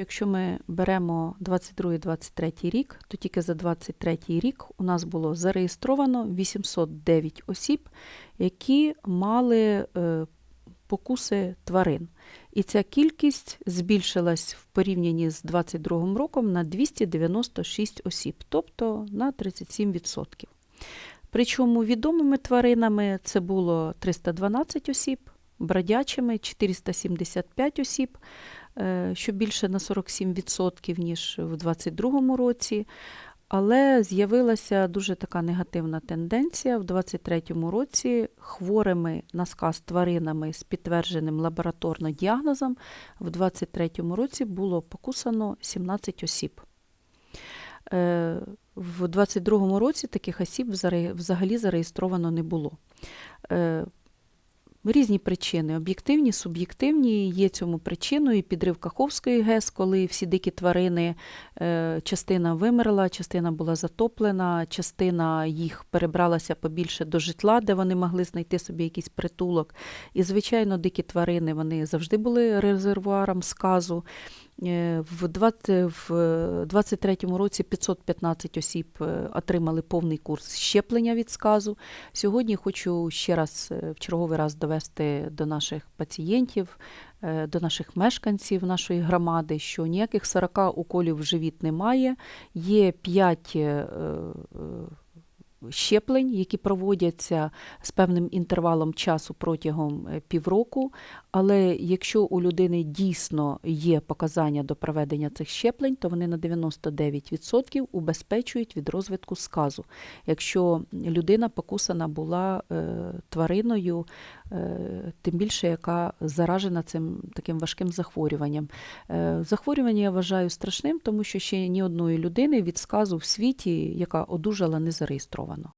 Якщо ми беремо 22-23 рік, то тільки за 23 рік у нас було зареєстровано 809 осіб, які мали е, покуси тварин. І ця кількість збільшилась в порівнянні з 22 роком на 296 осіб, тобто на 37%. Причому відомими тваринами це було 312 осіб, бродячими 475 осіб, е, що більше на 47%, ніж в 2022 році. Але з'явилася дуже така негативна тенденція. В 2023 році хворими на сказ тваринами з підтвердженим лабораторно діагнозом в 2023 році було покусано 17 осіб. Е, В 2022 році таких осіб взагалі зареєстровано не було. Різні причини, об'єктивні, суб'єктивні, є цьому причиною підрив Каховської ГЕС, коли всі дикі тварини, е, частина вимерла, частина була затоплена, частина їх перебралася побільше до житла, де вони могли знайти собі якийсь притулок. І, звичайно, дикі тварини вони завжди були резервуаром сказу. Е, В 20 в 23-му році 515 осіб е, отримали повний курс щеплення від сказу. Сьогодні хочу ще раз е, в черговий раз довести до наших пацієнтів, е, до наших мешканців нашої громади, що ніяких 40 уколів в живіт немає. Є 5 щеплень, які проводяться з певним інтервалом часу протягом е, півроку. Але якщо у людини дійсно є показання до проведення цих щеплень, то вони на 99% убезпечують від розвитку сказу. Якщо людина покусана була е, твариною, е, тим більше яка заражена цим таким важким захворюванням. Захворювання я вважаю страшним, тому що ще ні одної людини від сказу в світі, яка одужала, не зареєстровано.